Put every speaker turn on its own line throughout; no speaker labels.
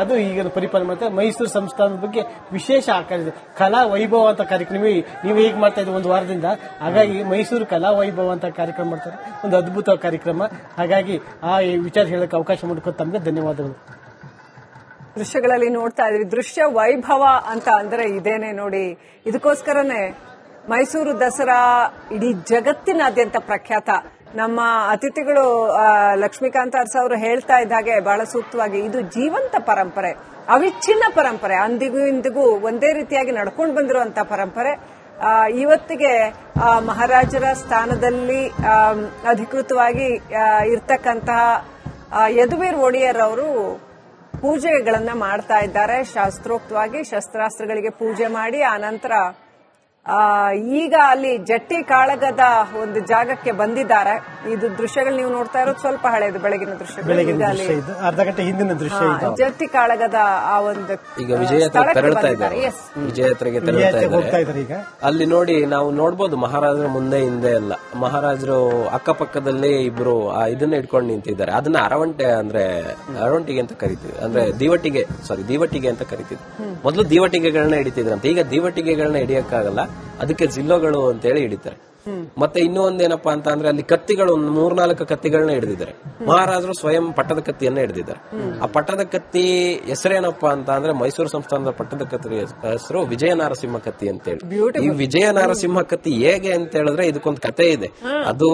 ಅದು ಈಗ ಪರಿಪಾಲನೆ ಮಾಡ್ತಾರೆ ಮೈಸೂರು ಸಂಸ್ಥಾನದ ಬಗ್ಗೆ ವಿಶೇಷ ಆಕರ್ಷಿತ ಕಲಾ ವೈಭವ ಅಂತ ಕಾರ್ಯಕ್ರಮ ನೀವು ಹೇಗೆ ಮಾಡ್ತಾ ಇದ್ದೀವಿ ಒಂದು ವಾರದಿಂದ? ಹಾಗಾಗಿ ಮೈಸೂರು ಕಲಾ ವೈಭವ ಅಂತ ಕಾರ್ಯಕ್ರಮ ಮಾಡ್ತಾರೆ. ಒಂದು ಅದ್ಭುತ ಕಾರ್ಯಕ್ರಮ. ಹಾಗಾಗಿ ಆ ವಿಚಾರ ಹೇಳಕ್ಕೆ ಅವಕಾಶ ಮಾಡಿಕೊಟ್ಟು ತಮಗೆ ಧನ್ಯವಾದಗಳು.
ದೃಶ್ಯಗಳಲ್ಲಿ ನೋಡ್ತಾ ಇದ್ವಿ ದೃಶ್ಯ ವೈಭವ ಅಂತ ಅಂದ್ರೆ ಇದೇನೆ ನೋಡಿ. ಇದಕ್ಕೋಸ್ಕರನೇ ಮೈಸೂರು ದಸರಾ ಇಡೀ ಜಗತ್ತಿನಾದ್ಯಂತ ಪ್ರಖ್ಯಾತ ನಮ್ಮ ಅತಿಥಿಗಳು ಲಕ್ಷ್ಮೀಕಾಂತ ಅರ್ಸ್ ಅವರು ಹೇಳ್ತಾ ಇದ್ದ ಹಾಗೆ ಬಹಳ ಸೂಕ್ತವಾಗಿ, ಇದು ಜೀವಂತ ಪರಂಪರೆ, ಅವಿಚ್ಛಿನ್ನ ಪರಂಪರೆ, ಅಂದಿಗೂ ಇಂದಿಗೂ ಒಂದೇ ರೀತಿಯಾಗಿ ನಡ್ಕೊಂಡು ಬಂದಿರುವಂತ ಪರಂಪರೆ. ಇವತ್ತಿಗೆ ಮಹಾರಾಜರ ಸ್ಥಾನದಲ್ಲಿ ಅಧಿಕೃತವಾಗಿ ಇರ್ತಕ್ಕಂತಹ ಯದುವೀರ್ ಒಡೆಯರ್ ಅವರು ಪೂಜೆಗಳನ್ನ ಮಾಡ್ತಾ ಇದ್ದಾರೆ. ಶಾಸ್ತ್ರೋಕ್ತವಾಗಿ ಶಸ್ತ್ರಾಸ್ತ್ರಗಳಿಗೆ ಪೂಜೆ ಮಾಡಿ ಆನಂತರ ಈಗ ಅಲ್ಲಿ ಜಟ್ಟಿ ಕಾಳಗದ ಒಂದು ಜಾಗಕ್ಕೆ ಬಂದಿದ್ದಾರೆ. ಇದು ದೃಶ್ಯಗಳು ನೀವು ನೋಡ್ತಾ ಇರೋದು ಸ್ವಲ್ಪ ಹಳೆಯದು ಬೆಳಗಿನ
ದೃಶ್ಯ ಇದು. ಅರ್ಧ ಗಂಟೆ ಹಿಂದಿನ ದೃಶ್ಯ ಇದು.
ಜಟ್ಟಿ ಕಾಳಗದ ಆ ಒಂದು
ಈಗ ವಿಜಯ ತೆರಳ್ತಾ ಇದ್ದಾರೆ.
Yes.
ವಿಜಯ ಹತ್ರಗೆ ತೆರಳ್ತಾ ಇದ್ದಾರೆ. ಅಲ್ಲಿ ನೋಡಿ ನಾವು ನೋಡ್ಬೋದು ಮಹಾರಾಜರ ಮುಂದೆ ಹಿಂದೆ ಎಲ್ಲ. ಮಹಾರಾಜರು ಅಕ್ಕಪಕ್ಕದಲ್ಲೇ ಇಬ್ರು ಇದನ್ನ ಇಟ್ಕೊಂಡು ನಿಂತಿದ್ದಾರೆ. ಅದನ್ನ ಅರವಂಟೆ ಅಂದ್ರೆ ಅರವಂಟಿಗೆ ಅಂತ ಕರಿತೀವಿ. ಅಂದ್ರೆ ದೀವಟಿಗೆ ಸಾರಿ ದೀವಟಿಗೆ ಅಂತ ಕರಿತೀವಿ. ಮೊದಲು ದೀವಟಿಗೆಗಳನ್ನ ಹಿಡಿತಿದ್ರಂತೆ. ಈಗ ದೀವಟಿಗೆಗಳನ್ನ ಹಿಡಿಯಕ್ಕಾಗಲ್ಲ. ಅದಕ್ಕೆ ಜಿಲ್ಲೋಗಳು ಅಂತೇಳಿ ಹಿಡಿತಾರೆ. ಮತ್ತೆ ಇನ್ನೂ ಒಂದೇನಪ್ಪಾ ಅಂತ ಅಂದ್ರೆ ಅಲ್ಲಿ ಕತ್ತಿಗಳು ಒಂದು ಮೂರ್ನಾಲ್ಕು ಕತ್ತಿಗಳನ್ನ ಹಿಡಿದಿದ್ದಾರೆ. ಮಹಾರಾಜರು ಸ್ವಯಂ ಪಟ್ಟದ ಕತ್ತಿಯನ್ನ ಹಿಡಿದಿದ್ದಾರೆ. ಆ ಪಟ್ಟದ ಕತ್ತಿ ಹೆಸರೇನಪ್ಪಾ ಅಂತ ಅಂದ್ರೆ ಮೈಸೂರು ಸಂಸ್ಥಾನದ ಪಟ್ಟದ ಕತ್ತಿ ಹೆಸರು ವಿಜಯ ನಾರಸಿಂಹ ಕತ್ತಿ ಅಂತೇಳಿ. ಈ ವಿಜಯ ನಾರಸಿಂಹ ಕತ್ತಿ ಹೇಗೆ ಅಂತ ಹೇಳಿದ್ರೆ ಇದಕ್ಕೊಂದು ಕತೆ ಇದೆ. ಅದು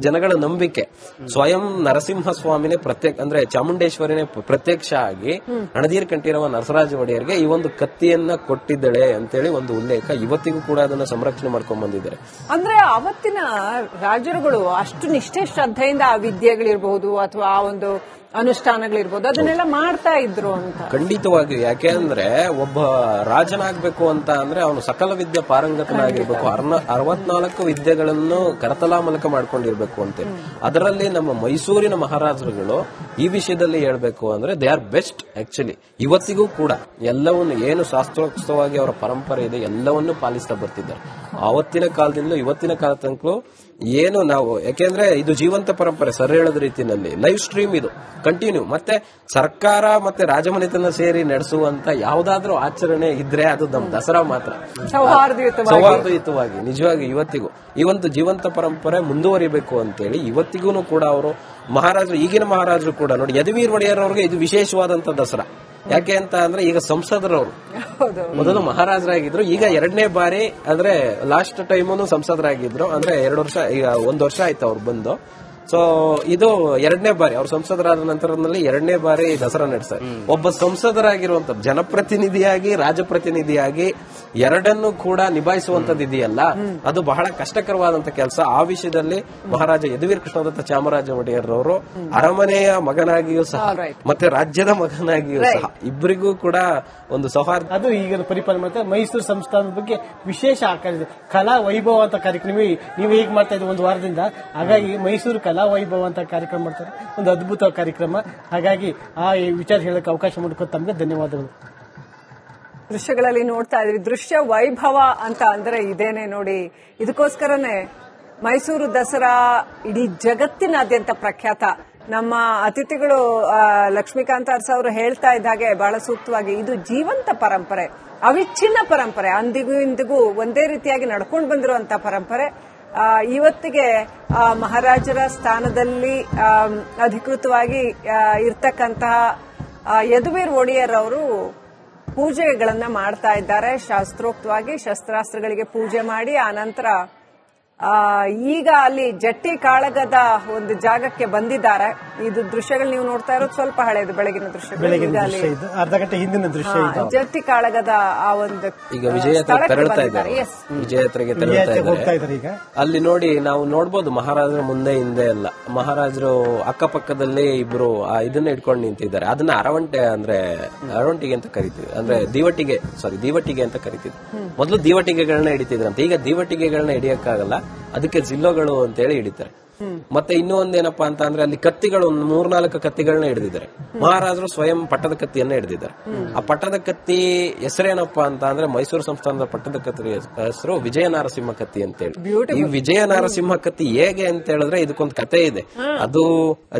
ಜನಗಳ ನಂಬಿಕೆ. ಸ್ವಯಂ ನರಸಿಂಹ ಸ್ವಾಮಿನೇ ಪ್ರತ್ಯೇಕ ಅಂದ್ರೆ ಚಾಮುಂಡೇಶ್ವರಿನೇ ಪ್ರತ್ಯಕ್ಷ ಆಗಿ ಹಣದೀರ್ ಕಂಠೀರವ ನರಸರಾಜ ಒಡೆಯರ್ಗೆ ಈ ಒಂದು ಕತ್ತಿಯನ್ನ ಕೊಟ್ಟಿದ್ದಳೆ ಅಂತೇಳಿ ಒಂದು ಉಲ್ಲೇಖ ಇವತ್ತಿಗೂ ಕೂಡ ಅದನ್ನ ಸಂರಕ್ಷಣೆ ಮಾಡ್ಕೊಂಡ್ ಬಂದಿದ್ದಾರೆ.
ಅಂದ್ರೆ ಅವತ್ತಿನ ರಾಜರುಗಳು ಅಷ್ಟು ನಿಷ್ಠೆ ಶ್ರದ್ಧೆಯಿಂದ ಆ ವಿದ್ಯೆಗಳಿರಬಹುದು ಅಥವಾ ಆ ಒಂದು ಅನುಷ್ಠಾನಗಳಿರ್ಬೋದು. ಅದನ್ನೆಲ್ಲ ಮಾಡ್ತಾ ಇದ್ರು ಅಂತ.
ಖಂಡಿತವಾಗಿ ಯಾಕೆ ಅಂದ್ರೆ ಒಬ್ಬ ರಾಜನಾಗಬೇಕು ಅಂತ ಅಂದ್ರೆ ಅವನು ಸಕಲ ವಿದ್ಯೆ ಪಾರಂಗತನಾಗಿರ್ಬೇಕು. ಅರ್ನ ಅರವತ್ನಾಲ್ಕು ವಿದ್ಯೆಗಳನ್ನು ಕರತಲಾ ಮೂಲಕ ಮಾಡ್ಕೊಂಡಿರ್ಬೇಕು ಅಂತ. ಅದರಲ್ಲಿ ನಮ್ಮ ಮೈಸೂರಿನ ಮಹಾರಾಜರುಗಳು ಈ ವಿಷಯದಲ್ಲಿ ಹೇಳ್ಬೇಕು ಅಂದ್ರೆ ದೇ ಆರ್ ಬೆಸ್ಟ್ ಆಕ್ಚುಲಿ ಇವತ್ತಿಗೂ ಕೂಡ ಎಲ್ಲವನ್ನು ಏನು ಶಾಸ್ತ್ರೋಕ್ತವಾಗಿ ಅವರ ಪರಂಪರೆ ಇದೆ ಎಲ್ಲವನ್ನೂ ಪಾಲಿಸ್ತಾ ಬರ್ತಿದ್ದಾರೆ. ಆವತ್ತಿನ ಕಾಲದಿಂದ ಇವತ್ತಿನ ಕಾಲ ತನಕಲೂ ಏನು ನಾವು ಯಾಕೆಂದ್ರೆ ಇದು ಜೀವಂತ ಪರಂಪರೆ ಸರ್ ಹೇಳದ ರೀತಿಯಲ್ಲಿ. ಲೈವ್ ಸ್ಟ್ರೀಮ್ ಇದು. ಕಂಟಿನ್ಯೂ ಮತ್ತೆ ಸರ್ಕಾರ ಮತ್ತೆ ರಾಜಮನೆತನ ಸೇರಿ ನಡೆಸುವಂತ ಯಾವ್ದಾದ್ರೂ ಆಚರಣೆ ಇದ್ರೆ ಅದು ನಮ್ ದಸರಾ ಮಾತ್ರ.
ಸೌಹಾರ್ದಯುತವಾಗಿ.
ಸೌಹಾರ್ದಯುತವಾಗಿ. ನಿಜವಾಗಿ ಇವತ್ತಿಗೂ ಈ ಒಂದು ಜೀವಂತ ಪರಂಪರೆ ಮುಂದುವರಿಬೇಕು ಅಂತೇಳಿ ಇವತ್ತಿಗೂ ಕೂಡ ಅವರು ಮಹಾರಾಜರು ಈಗಿನ ಮಹಾರಾಜರು ಕೂಡ ನೋಡಿ ಯದುವೀರ್ ಒಡೆಯರ್ ಅವ್ರಿಗೆ ಇದು ವಿಶೇಷವಾದಂತ ದಸರಾ. ಯಾಕೆ ಅಂತ ಅಂದ್ರೆ ಈಗ ಸಂಸದರವರು. ಮೊದಲು ಮಹಾರಾಜರಾಗಿದ್ರು ಈಗ ಎರಡನೇ ಬಾರಿ ಅಂದ್ರೆ ಲಾಸ್ಟ್ ಟೈಮು ಸಂಸದರಾಗಿದ್ರು. ಅಂದ್ರೆ ಎರಡು ವರ್ಷ ಈಗ ಒಂದ್ ವರ್ಷ ಆಯ್ತು ಅವ್ರು ಬಂದು. ಸೊ ಇದು ಎರಡನೇ ಬಾರಿ ಅವ್ರ ಸಂಸದರಾದ ನಂತರದಲ್ಲಿ ಎರಡನೇ ಬಾರಿ ದಸರಾ ನಡೆಸ್ತಾರೆ. ಒಬ್ಬ ಸಂಸದರಾಗಿರುವಂತ ಜನಪ್ರತಿನಿಧಿಯಾಗಿ ರಾಜಪ್ರತಿನಿಧಿಯಾಗಿ ಎರಡನ್ನು ಕೂಡ ನಿಭಾಯಿಸುವಂತದ್ದು ಇದೆಯಲ್ಲ ಅದು ಬಹಳ ಕಷ್ಟಕರವಾದಂತ ಕೆಲಸ. ಆ ವಿಷಯದಲ್ಲಿ ಮಹಾರಾಜ ಯದುವೀರ್ ಕೃಷ್ಣದತ್ತ ಚಾಮರಾಜ ಒಡೆಯರ್ ಅವರು ಅರಮನೆಯ ಮಗನಾಗಿಯೂ ಸಹ ಮತ್ತೆ ರಾಜ್ಯದ ಮಗನಾಗಿಯೂ ಸಹ ಇಬ್ಬರಿಗೂ ಕೂಡ ಒಂದು ಸೌಹಾರ್ದ
ಅದು ಈಗ ಪರಿಪಾಲನೆ ಮಾಡ್ತಾರೆ ಮೈಸೂರು ಸಂಸ್ಥಾನದ ಬಗ್ಗೆ ವಿಶೇಷ ಆಕರ್ಷಿಸಿದೆ ಕಲಾ ವೈಭವ ಅಂತ ಕಾರ್ಯಕ್ರಮ. ನೀವು ಹೇಗೆ ಮಾಡ್ತಾ ಇದ್ದೀವಿ ಒಂದು ವಾರದಿಂದ? ಹಾಗಾಗಿ ಮೈಸೂರು ಕಲಾ ವೈಭವ ಅಂತ ಕಾರ್ಯಕ್ರಮ ಮಾಡ್ತಾರೆ. ಒಂದು ಅದ್ಭುತ ಕಾರ್ಯಕ್ರಮ. ಹಾಗಾಗಿ ಆ ವಿಚಾರ ಹೇಳಕ್ಕೆ ಅವಕಾಶ ಮಾಡಿಕೊಟ್ಟು ತಮಗೆ ಧನ್ಯವಾದಗಳು.
ದೃಶ್ಯಗಳಲ್ಲಿ ನೋಡ್ತಾ ಇದ್ವಿ ದೃಶ್ಯ ವೈಭವ ಅಂತ ಅಂದ್ರೆ ಇದೇನೆ ನೋಡಿ. ಇದಕ್ಕೋಸ್ಕರನೇ ಮೈಸೂರು ದಸರಾ ಇಡೀ ಜಗತ್ತಿನಾದ್ಯಂತ ಪ್ರಖ್ಯಾತ. ನಮ್ಮ ಅತಿಥಿಗಳು ಲಕ್ಷ್ಮೀಕಾಂತ ಅರ್ಸ ಅವರು ಹೇಳ್ತಾ ಇದ್ದ ಹಾಗೆ ಬಹಳ ಸೂಕ್ತವಾಗಿ ಇದು ಜೀವಂತ ಪರಂಪರೆ. ಅವಿಚ್ಛಿನ್ನ ಪರಂಪರೆ. ಅಂದಿಗೂ ಇಂದಿಗೂ ಒಂದೇ ರೀತಿಯಾಗಿ ನಡ್ಕೊಂಡು ಬಂದಿರುವಂತ ಪರಂಪರೆ. ಇವತ್ತಿಗೆ ಮಹಾರಾಜರ ಸ್ಥಾನದಲ್ಲಿ ಅಧಿಕೃತವಾಗಿ ಇರ್ತಕ್ಕಂತಹ ಯದುವೀರ್ ಒಡೆಯರ್ ಅವರು ಪೂಜೆಗಳನ್ನ ಮಾಡ್ತಾ ಇದ್ದಾರೆ. ಶಾಸ್ತ್ರೋಕ್ತವಾಗಿ ಶಸ್ತ್ರಾಸ್ತ್ರಗಳಿಗೆ ಪೂಜೆ ಮಾಡಿ ಆ ನಂತರ ಆ, ಈಗ ಅಲ್ಲಿ ಜಟ್ಟಿ ಕಾಳಗದ ಒಂದು ಜಾಗಕ್ಕೆ ಬಂದಿದ್ದಾರೆ. ಇದು ದೃಶ್ಯಗಳು ನೀವು ನೋಡ್ತಾ ಇರೋದು ಸ್ವಲ್ಪ ಹಳೆಯದು ಬೆಳಗಿನ
ದೃಶ್ಯ ಇದು. ಅರ್ಧ ಗಂಟೆ ಹಿಂದಿನ ದೃಶ್ಯ ಇದು.
ಜಟ್ಟಿ ಕಾಳಗದ ಆ ಒಂದು
ಈಗ ವಿಜಯ ತೆರಳ್ತಾ ಇದ್ದಾರೆ.
Yes.
ವಿಜಯ ಹತ್ರಗೆ ತೆರಳ್ತಾ ಇದ್ದಾರೆ. ಅಲ್ಲಿ ನೋಡಿ ನಾವು ನೋಡ್ಬೋದು ಮಹಾರಾಜರ ಮುಂದೆ ಹಿಂದೆ ಎಲ್ಲ. ಮಹಾರಾಜರು ಅಕ್ಕಪಕ್ಕದಲ್ಲೇ ಇಬ್ರು ಇದನ್ನ ಇಟ್ಕೊಂಡು ನಿಂತಿದ್ದಾರೆ. ಅದನ್ನ ಅರವಂಟೆ ಅಂದ್ರೆ ಅರವಂಟಿಗೆ ಅಂತ ಕರಿತೀವಿ. ಅಂದ್ರೆ ದೀವಟಿಗೆ ಸಾರಿ ದೀವಟಿಗೆ ಅಂತ ಕರಿತೀವಿ. ಮೊದಲು ದೀವಟಿಗೆಗಳನ್ನ ಹಿಡಿತಿದ್ರಂತೆ. ಈಗ ದೀವಟಿಗೆಗಳನ್ನ ಹಿಡಿಯಕ್ಕಾಗಲ್ಲ. ಅದಕ್ಕೆ ಜಿಲ್ಲೋಗಳು ಅಂತೇಳಿ ಹಿಡಿತಾರೆ. ಮತ್ತೆ ಇನ್ನೂ ಒಂದೇನಪ್ಪಾ ಅಂತ ಅಂದ್ರೆ ಅಲ್ಲಿ ಕತ್ತಿಗಳು ಒಂದು ಮೂರ್ನಾಲ್ಕು ಕತ್ತಿಗಳನ್ನ ಹಿಡಿದಿದ್ದಾರೆ. ಮಹಾರಾಜರು ಸ್ವಯಂ ಪಟ್ಟದ ಕತ್ತಿಯನ್ನ ಹಿಡಿದಿದ್ದಾರೆ. ಆ ಪಟ್ಟದ ಕತ್ತಿ ಹೆಸರೇನಪ್ಪಾ ಅಂತ ಅಂದ್ರೆ ಮೈಸೂರು ಸಂಸ್ಥಾನದ ಪಟ್ಟದ ಕತ್ತಿ ಹೆಸರು ವಿಜಯ ನಾರಸಿಂಹ ಕತ್ತಿ ಅಂತೇಳಿ. ಈ ವಿಜಯ ನಾರಸಿಂಹ ಕತ್ತಿ ಹೇಗೆ ಅಂತ ಹೇಳಿದ್ರೆ ಇದಕ್ಕೊಂದು ಕತೆ ಇದೆ. ಅದು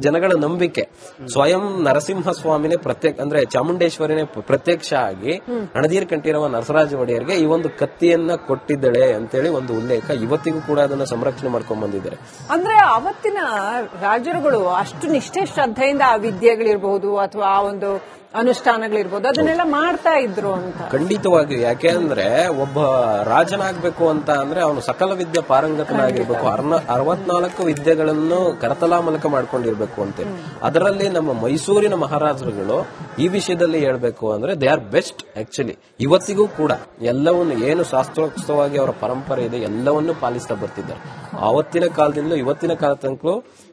ಜನಗಳ ನಂಬಿಕೆ. ಸ್ವಯಂ ನರಸಿಂಹ ಸ್ವಾಮಿನೇ ಪ್ರತ್ಯೇಕ ಅಂದ್ರೆ ಚಾಮುಂಡೇಶ್ವರಿನೇ ಪ್ರತ್ಯಕ್ಷ ಆಗಿ ಹಣದೀರ್ ಕಂಠೀರವ ನರಸರಾಜ ಒಡೆಯರ್ಗೆ ಈ ಒಂದು ಕತ್ತಿಯನ್ನ ಕೊಟ್ಟಿದ್ದಾಳೆ ಅಂತೇಳಿ ಒಂದು ಉಲ್ಲೇಖ ಇವತ್ತಿಗೂ ಕೂಡ ಅದನ್ನ ಸಂರಕ್ಷಣೆ ಮಾಡ್ಕೊಂಡ್ ಬಂದಿದ್ದಾರೆ.
ಅಂದ್ರೆ ಅವತ್ತಿನ ರಾಜರುಗಳು ಅಷ್ಟು ನಿಷ್ಠೆ ಶ್ರದ್ಧೆಯಿಂದ ಆ ವಿದ್ಯೆಗಳಿರಬಹುದು ಅಥವಾ ಆ ಒಂದು ಅನುಷ್ಠಾನಗಳಿರ್ಬೋದು ಅದನ್ನೆಲ್ಲ ಮಾಡ್ತಾ ಇದ್ರು ಅಂತ.
ಖಂಡಿತವಾಗಿ ಯಾಕೆ ಅಂದ್ರೆ ಒಬ್ಬ ರಾಜನಾಗ್ಬೇಕು ಅಂತ ಅಂದ್ರೆ ಅವನು ಸಕಲ ವಿದ್ಯೆ ಪಾರಂಗತನಾಗಿರ್ಬೇಕು. ಅರವತ್ನಾಲ್ಕು ವಿದ್ಯೆಗಳನ್ನು ಕರತಲಾ ಮೂಲಕ ಮಾಡ್ಕೊಂಡಿರ್ಬೇಕು ಅಂತ. ಅದರಲ್ಲಿ ನಮ್ಮ ಮೈಸೂರಿನ ಮಹಾರಾಜರುಗಳು ಈ ವಿಷಯದಲ್ಲಿ ಹೇಳ್ಬೇಕು ಅಂದ್ರೆ ದೇ ಆರ್ ಬೆಸ್ಟ್ ಆಕ್ಚುಲಿ ಇವತ್ತಿಗೂ ಕೂಡ ಎಲ್ಲವನ್ನು ಏನು ಶಾಸ್ತ್ರೋಕ್ತವಾಗಿ ಅವರ ಪರಂಪರೆ ಇದೆ ಎಲ್ಲವನ್ನೂ ಪಾಲಿಸ್ತಾ ಬರ್ತಿದ್ದಾರೆ. ಆವತ್ತಿನ ಕಾಲದಿಂದ ಇವತ್ತಿನ ಕಾಲ ತನಕ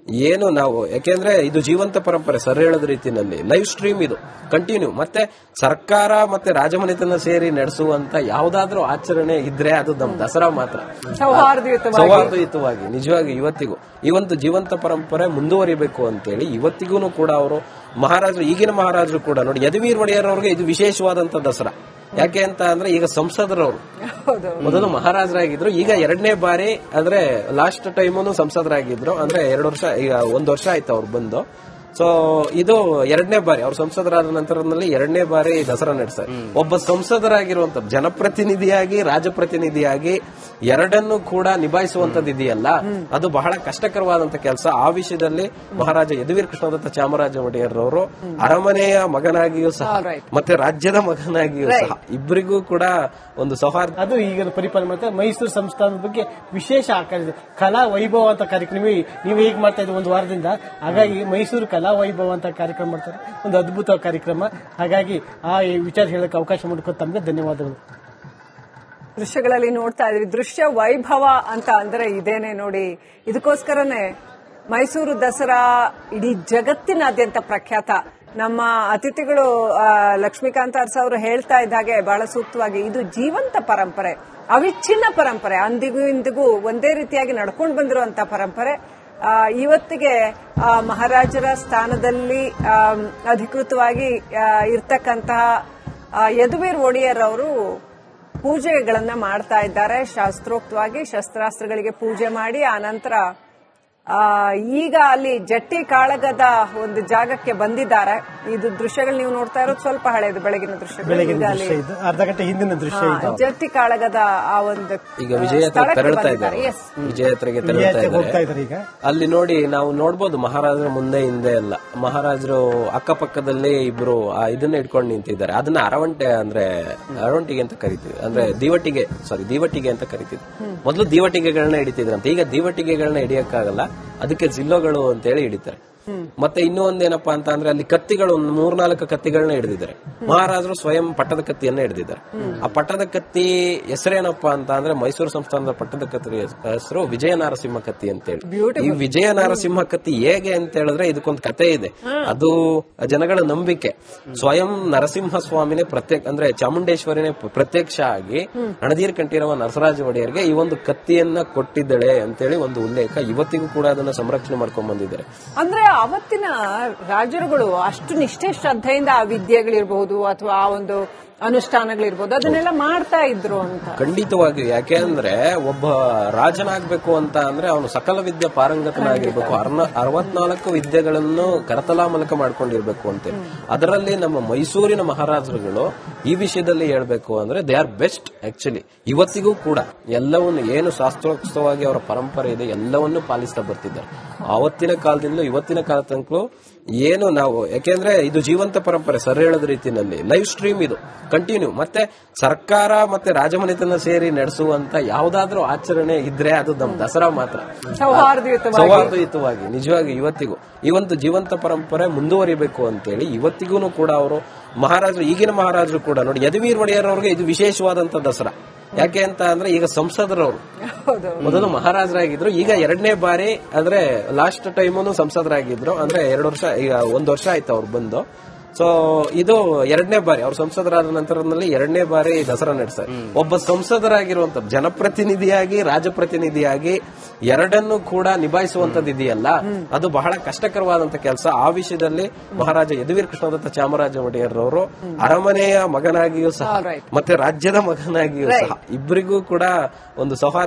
ಏನು ನಾವು ಯಾಕೆಂದ್ರೆ ಇದು ಜೀವಂತ ಪರಂಪರೆ ಸರ್ ಹೇಳದ ರೀತಿಯಲ್ಲಿ. ಲೈವ್ ಸ್ಟ್ರೀಮ್ ಇದು ಕಂಟಿನ್ಯೂ ಮತ್ತೆ ಸರ್ಕಾರ ಮತ್ತೆ ರಾಜಮನೆತನ ಸೇರಿ ನಡೆಸುವಂತ ಯಾವ್ದಾದ್ರು ಆಚರಣೆ ಇದ್ರೆ ಅದು ನಮ್ ದಸರಾ ಮಾತ್ರ.
ಸೌಹಾರ್ದಯುತವಾಗಿ.
ಸೌಹಾರ್ದಯುತವಾಗಿ ನಿಜವಾಗಿ ಇವತ್ತಿಗೂ. ಈ ಒಂದು ಜೀವಂತ ಪರಂಪರೆ ಮುಂದುವರಿಬೇಕು ಅಂತೇಳಿ ಇವತ್ತಿಗೂ ಕೂಡ ಅವರು ಮಹಾರಾಜರು ಈಗಿನ ಮಹಾರಾಜರು ಕೂಡ ನೋಡಿ ಯದುವೀರ್ ಒಡೆಯರ್ ಅವ್ರಿಗೆ ಇದು ವಿಶೇಷವಾದಂತ ದಸರಾ. ಯಾಕೆ ಅಂತ ಅಂದ್ರೆ ಈಗ ಸಂಸದರವರು. ಮೊದಲು ಮಹಾರಾಜರಾಗಿದ್ರು ಈಗ ಎರಡನೇ ಬಾರಿ ಅಂದ್ರೆ ಲಾಸ್ಟ್ ಟೈಮು ಸಂಸದರಾಗಿದ್ರು. ಅಂದ್ರೆ ಎರಡು ವರ್ಷ ಈಗ ಒಂದ್ ವರ್ಷ ಆಯ್ತು ಅವ್ರು ಬಂದು. ಸೊ ಇದು ಎರಡನೇ ಬಾರಿ ಅವ್ರ ಸಂಸದರಾದ ನಂತರದಲ್ಲಿ ಎರಡನೇ ಬಾರಿ ದಸರಾ ನಡೆಸ್ತಾರೆ. ಒಬ್ಬ ಸಂಸದರಾಗಿರುವಂತ ಜನಪ್ರತಿನಿಧಿಯಾಗಿ ರಾಜಪ್ರತಿನಿಧಿಯಾಗಿ ಎರಡನ್ನು ಕೂಡ ನಿಭಾಯಿಸುವಂತದ್ದು ಇದೆಯಲ್ಲ ಅದು ಬಹಳ ಕಷ್ಟಕರವಾದಂತ ಕೆಲಸ. ಆ ವಿಷಯದಲ್ಲಿ ಮಹಾರಾಜ ಯದುವೀರ್ ಕೃಷ್ಣದತ್ತ ಚಾಮರಾಜ ಒಡೆಯರ್ ಅವರು ಅರಮನೆಯ ಮಗನಾಗಿಯೂ ಸಹ ಮತ್ತೆ ರಾಜ್ಯದ ಮಗನಾಗಿಯೂ ಸಹ ಇಬ್ಬರಿಗೂ ಕೂಡ ಒಂದು ಸೌಹಾರ್ದ
ಅದು ಈಗ ಪರಿಪಾಲನೆ ಮಾಡ್ತಾರೆ ಮೈಸೂರು ಸಂಸ್ಥಾನದ ಬಗ್ಗೆ ವಿಶೇಷ ಆಕರ್ಷಿಸಿದೆ ಕಲಾ ವೈಭವ ಅಂತ ಕಾರ್ಯಕ್ರಮ. ನೀವು ಹೇಗೆ ಮಾಡ್ತಾ ಇದ್ದೀವಿ ಒಂದು ವಾರದಿಂದ? ಹಾಗಾಗಿ ಮೈಸೂರು ಕಲಾ ವೈಭವ ಅಂತ ಕಾರ್ಯಕ್ರಮ ಮಾಡ್ತಾರೆ. ಒಂದು ಅದ್ಭುತ ಕಾರ್ಯಕ್ರಮ. ಹಾಗಾಗಿ ಆ ವಿಚಾರ ಹೇಳಕ್ಕೆ ಅವಕಾಶ ಮಾಡಿಕೊಟ್ಟು ತಮಗೆ ಧನ್ಯವಾದಗಳು.
ದೃಶ್ಯಗಳಲ್ಲಿ ನೋಡ್ತಾ ಇದ್ವಿ ದೃಶ್ಯ ವೈಭವ ಅಂತ ಅಂದ್ರೆ ಇದೇನೆ ನೋಡಿ. ಇದಕ್ಕೋಸ್ಕರನೇ ಮೈಸೂರು ದಸರಾ ಇಡೀ ಜಗತ್ತಿನಾದ್ಯಂತ ಪ್ರಖ್ಯಾತ. ನಮ್ಮ ಅತಿಥಿಗಳು ಲಕ್ಷ್ಮೀಕಾಂತ ಅರ್ಸ ಅವರು ಹೇಳ್ತಾ ಇದ್ದ ಹಾಗೆ ಬಹಳ ಸೂಕ್ತವಾಗಿ ಇದು ಜೀವಂತ ಪರಂಪರೆ. ಅವಿಚ್ಛಿನ್ನ ಪರಂಪರೆ. ಅಂದಿಗೂ ಇಂದಿಗೂ ಒಂದೇ ರೀತಿಯಾಗಿ ನಡ್ಕೊಂಡು ಬಂದಿರುವಂತ ಪರಂಪರೆ. ಇವತ್ತಿಗೆ ಮಹಾರಾಜರ ಸ್ಥಾನದಲ್ಲಿ ಅಧಿಕೃತವಾಗಿ ಇರ್ತಕ್ಕಂತಹ ಯದುವೀರ್ ಒಡೆಯರ್ ಅವರು ಪೂಜೆಗಳನ್ನ ಮಾಡ್ತಾ ಇದ್ದಾರೆ. ಶಾಸ್ತ್ರೋಕ್ತವಾಗಿ ಶಸ್ತ್ರಾಸ್ತ್ರಗಳಿಗೆ ಪೂಜೆ ಮಾಡಿ ಆ ನಂತರ ಆ, ಈಗ ಅಲ್ಲಿ ಜಟ್ಟಿ ಕಾಳಗದ ಒಂದು ಜಾಗಕ್ಕೆ ಬಂದಿದ್ದಾರೆ. ಇದು ದೃಶ್ಯಗಳು ನೀವು ನೋಡ್ತಾ ಇರೋದು ಸ್ವಲ್ಪ ಹಳೆಯದು ಬೆಳಗಿನ
ದೃಶ್ಯ ಇದು. ಅರ್ಧ ಗಂಟೆ ಹಿಂದಿನ ದೃಶ್ಯ ಇದು.
ಜಟ್ಟಿ ಕಾಳಗದ ಆ ಒಂದು
ಈಗ ವಿಜಯ ತೆರಳ್ತಾ ಇದ್ದಾರೆ.
Yes.
ವಿಜಯ ಹತ್ರಗೆ ತೆರಳ್ತಾ ಇದ್ದಾರೆ. ಅಲ್ಲಿ ನೋಡಿ ನಾವು ನೋಡ್ಬೋದು ಮಹಾರಾಜರ ಮುಂದೆ ಹಿಂದೆ ಎಲ್ಲ. ಮಹಾರಾಜರು ಅಕ್ಕಪಕ್ಕದಲ್ಲಿ ಇಬ್ರು ಇದನ್ನ ಇಟ್ಕೊಂಡು ನಿಂತಿದ್ದಾರೆ. ಅದನ್ನ ಅರವಂಟೆ ಅಂದ್ರೆ ಅರವಂಟಿಗೆ ಅಂತ ಕರಿತೀವಿ. ಅಂದ್ರೆ ದೀವಟಿಗೆ ಸಾರಿ ದೀವಟಿಗೆ ಅಂತ ಕರಿತೀವಿ. ಮೊದಲು ದೀವಟಿಗೆಗಳನ್ನ ಹಿಡಿತಿದ್ರಂತೆ. ಈಗ ದೀವಟಿಗೆಗಳನ್ನ ಹಿಡಿಯಕ್ಕಾಗಲ್ಲ. ಅದಕ್ಕೆ ಜಿಲ್ಲೋಗಳು ಅಂತ ಹೇಳಿ ಹಿಡಿತಾರೆ. ಮತ್ತೆ ಇನ್ನೂ ಒಂದೇನಪ್ಪಾ ಅಂತ ಅಂದ್ರೆ ಅಲ್ಲಿ ಕತ್ತಿಗಳು ಒಂದು ಮೂರ್ನಾಲ್ಕು ಕತ್ತಿಗಳನ್ನ ಹಿಡಿದಿದ್ದಾರೆ. ಮಹಾರಾಜರು ಸ್ವಯಂ ಪಟ್ಟದ ಕತ್ತಿಯನ್ನ ಹಿಡಿದಿದ್ದಾರೆ. ಆ ಪಟ್ಟದ ಕತ್ತಿ ಹೆಸರೇನಪ್ಪಾ ಅಂತ ಅಂದ್ರೆ ಮೈಸೂರು ಸಂಸ್ಥಾನದ ಪಟ್ಟದ ಕತ್ತಿ ಹೆಸರು ವಿಜಯ ನಾರಸಿಂಹ ಕತ್ತಿ ಅಂತೇಳಿ. ಈ ವಿಜಯ ನಾರಸಿಂಹ ಕತ್ತಿ ಹೇಗೆ ಅಂತ ಹೇಳಿದ್ರೆ ಇದಕ್ಕೊಂದು ಕತೆ ಇದೆ. ಅದು ಜನಗಳ ನಂಬಿಕೆ. ಸ್ವಯಂ ನರಸಿಂಹ ಸ್ವಾಮಿನೇ ಪ್ರತ್ಯೇಕ ಅಂದ್ರೆ ಚಾಮುಂಡೇಶ್ವರಿನೇ ಪ್ರತ್ಯಕ್ಷ ಆಗಿ ಹಣದೀರ್ ಕಂಠೀರವ ನರಸರಾಜ ಒಡೆಯರ್ಗೆ ಈ ಒಂದು ಕತ್ತಿಯನ್ನ ಕೊಟ್ಟಿದ್ದಾಳೆ ಅಂತೇಳಿ ಒಂದು ಉಲ್ಲೇಖ ಇವತ್ತಿಗೂ ಕೂಡ ಅದನ್ನ ಸಂರಕ್ಷಣೆ ಮಾಡ್ಕೊಂಡ್ ಬಂದಿದ್ದಾರೆ.
ಅಂದ್ರೆ ಅವತ್ತಿನ ರಾಜರುಗಳು ಅಷ್ಟು ನಿಷ್ಠೆ ಶ್ರದ್ಧೆಯಿಂದ ಆ ವಿದ್ಯೆಗಳಿರಬಹುದು ಅಥವಾ ಆ ಒಂದು ಅನುಷ್ಠಾನಗಳಿರ್ಬೋದು. ಅದನ್ನೆಲ್ಲ ಮಾಡ್ತಾ ಇದ್ರು ಅಂತ.
ಖಂಡಿತವಾಗಿ ಯಾಕೆ ಅಂದ್ರೆ ಒಬ್ಬ ರಾಜನಾಗ್ಬೇಕು ಅಂತ ಅಂದ್ರೆ ಅವನು ಸಕಲ ವಿದ್ಯೆ ಪಾರಂಗತನಾಗಿರ್ಬೇಕು. ಅರ್ನ ಅರವತ್ನಾಲ್ಕು ವಿದ್ಯೆಗಳನ್ನು ಕರತಲಾ ಮೂಲಕ ಮಾಡ್ಕೊಂಡಿರ್ಬೇಕು ಅಂತ. ಅದರಲ್ಲಿ ನಮ್ಮ ಮೈಸೂರಿನ ಮಹಾರಾಜರುಗಳು ಈ ವಿಷಯದಲ್ಲಿ ಹೇಳ್ಬೇಕು ಅಂದ್ರೆ ದೇ ಆರ್ ಬೆಸ್ಟ್ ಆಕ್ಚುಲಿ ಇವತ್ತಿಗೂ ಕೂಡ ಎಲ್ಲವನ್ನು ಏನು ಶಾಸ್ತ್ರೋಕ್ತವಾಗಿ ಅವರ ಪರಂಪರೆ ಇದೆ ಎಲ್ಲವನ್ನೂ ಪಾಲಿಸ್ತಾ ಬರ್ತಿದ್ದಾರೆ. ಆವತ್ತಿನ ಕಾಲದಿಂದ ಇವತ್ತಿನ ಕಾಲ ತನಕಲೂ ಏನು ನಾವು ಯಾಕೆಂದ್ರೆ ಇದು ಜೀವಂತ ಪರಂಪರೆ ಸರ್ ಹೇಳದ ರೀತಿಯಲ್ಲಿ. ಲೈವ್ ಸ್ಟ್ರೀಮ್ ಇದು. ಕಂಟಿನ್ಯೂ ಮತ್ತೆ ಸರ್ಕಾರ ಮತ್ತೆ ರಾಜಮನೆತನ ಸೇರಿ ನಡೆಸುವಂತ ಯಾವ್ದಾದ್ರು ಆಚರಣೆ ಇದ್ರೆ ಅದು ನಮ್ ದಸರಾ ಮಾತ್ರ.
ಸೌಹಾರ್ದಯುತವಾಗಿ.
ನಿಜವಾಗಿ ಇವತ್ತಿಗೂ. ಈ ಒಂದು ಜೀವಂತ ಪರಂಪರೆ ಮುಂದುವರಿಬೇಕು ಅಂತೇಳಿ ಇವತ್ತಿಗೂ ಕೂಡ ಅವರು ಮಹಾರಾಜರು ಈಗಿನ ಮಹಾರಾಜರು ಕೂಡ ನೋಡಿ ಯದುವೀರ್ ಒಡೆಯರ್ ಅವ್ರಿಗೆ ಇದು ವಿಶೇಷವಾದಂತ ದಸರಾ. ಯಾಕೆ ಅಂತ ಅಂದ್ರೆ ಈಗ ಸಂಸದರವರು. ಮೊದಲು ಮಹಾರಾಜರಾಗಿದ್ರು ಈಗ ಎರಡನೇ ಬಾರಿ ಅಂದ್ರೆ ಲಾಸ್ಟ್ ಟೈಮು ಸಂಸದರಾಗಿದ್ರು. ಅಂದ್ರೆ ಎರಡು ವರ್ಷ ಈಗ ಒಂದ್ ವರ್ಷ ಆಯ್ತು ಅವ್ರು ಬಂದು. ಸೊ ಇದು ಎರಡನೇ ಬಾರಿ ಅವ್ರ ಸಂಸದರಾದ ನಂತರದಲ್ಲಿ ಎರಡನೇ ಬಾರಿ ದಸರಾ ನಡೆಸ್ತಾರೆ. ಒಬ್ಬ ಸಂಸದರಾಗಿರುವಂತ ಜನಪ್ರತಿನಿಧಿಯಾಗಿ ರಾಜಪ್ರತಿನಿಧಿಯಾಗಿ ಎರಡನ್ನು ಕೂಡ ನಿಭಾಯಿಸುವಂತದ್ದು ಇದೆಯಲ್ಲ ಅದು ಬಹಳ ಕಷ್ಟಕರವಾದಂತ ಕೆಲಸ. ಆ ವಿಷಯದಲ್ಲಿ ಮಹಾರಾಜ ಯದುವೀರ್ ಕೃಷ್ಣದತ್ತ ಚಾಮರಾಜ ಒಡೆಯರ್ ಅವರು ಅರಮನೆಯ ಮಗನಾಗಿಯೂ ಸಹ ಮತ್ತೆ ರಾಜ್ಯದ ಮಗನಾಗಿಯೂ ಸಹ ಇಬ್ಬರಿಗೂ ಕೂಡ ಒಂದು ಸೌಹಾರ್ದ